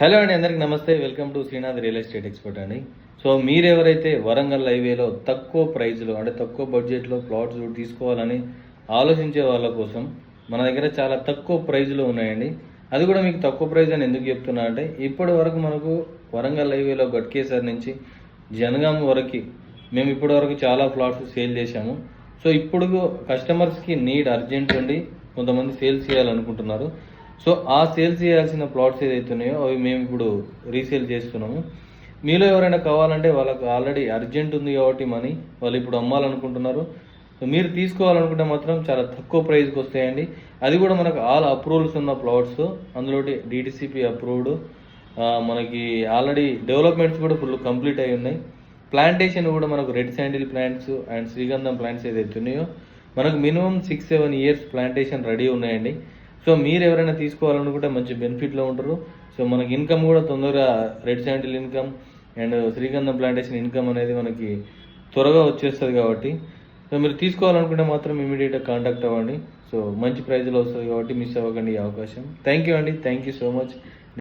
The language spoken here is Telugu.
హలో అండి అందరికి నమస్తే. Welcome to Srinath real estate expert అండి. సో మీరు ఎవరైతే వరంగల్ హైవేలో తక్కువ ప్రైస్లో అంటే తక్కువ బడ్జెట్లో ప్లాట్స్ తీసుకోవాలని ఆలోచించే వాళ్ళ కోసం మన దగ్గర చాలా తక్కువ ప్రైస్లో ఉన్నాయండి. అది కూడా మీకు తక్కువ ప్రైస్ అని ఎందుకు చెప్తున్నా అంటే ఇప్పటి వరకు మనకు వరంగల్ హైవేలో గట్కేసర్ నుంచి జనగాం వరకు మేము ఇప్పటి వరకు చాలా ప్లాట్స్ సేల్ చేశాము. సో ఇప్పుడు కస్టమర్స్కి నీడ్ అర్జెంట్ ఉండి కొంతమంది సేల్స్ చేయాలనుకుంటున్నారు. సో ఆ సేల్స్ చేయాల్సిన ప్లాట్స్ ఏదైతే ఉన్నాయో అవి మేము ఇప్పుడు రీసేల్ చేస్తున్నాము. మీలో ఎవరైనా కావాలంటే వాళ్ళకి ఆల్రెడీ అర్జెంట్ ఉంది కాబట్టి మనీ వాళ్ళు ఇప్పుడు అమ్మాలనుకుంటున్నారు. సో మీరు తీసుకోవాలనుకుంటే మాత్రం చాలా తక్కువ ప్రైస్కి వస్తాయండి. అది కూడా మనకు ఆల్ అప్రూవల్స్ ఉన్న ప్లాట్స్. అందులో డిటిసిపి అప్రూవ్డ్ మనకి ఆల్రెడీ డెవలప్మెంట్స్ కూడా ఫుల్ కంప్లీట్ అయి ఉన్నాయి. ప్లాంటేషన్ కూడా మనకు రెడ్ శాండిల్ ప్లాంట్స్ అండ్ శ్రీగంధం ప్లాంట్స్ ఏదైతే ఉన్నాయో మనకు minimum six seven years plantation ready ఉన్నాయండి. సో మీరు ఎవరైనా తీసుకోవాలనుకుంటే మంచి బెనిఫిట్లో ఉంటారు. సో మనకి ఇన్కమ్ కూడా తొందరగా రెడ్ శాండిల్ ఇన్కమ్ అండ్ శ్రీగంధం ప్లాంటేషన్ ఇన్కమ్ అనేది మనకి త్వరగా వచ్చేస్తుంది కాబట్టి. సో మీరు తీసుకోవాలనుకుంటే మాత్రం ఇమీడియట్గా కాంటాక్ట్ అవ్వండి. సో మంచి ప్రైజ్లో వస్తుంది కాబట్టి మిస్ అవ్వకండి ఈ అవకాశం. థ్యాంక్ యూ అండి. Thank you so much.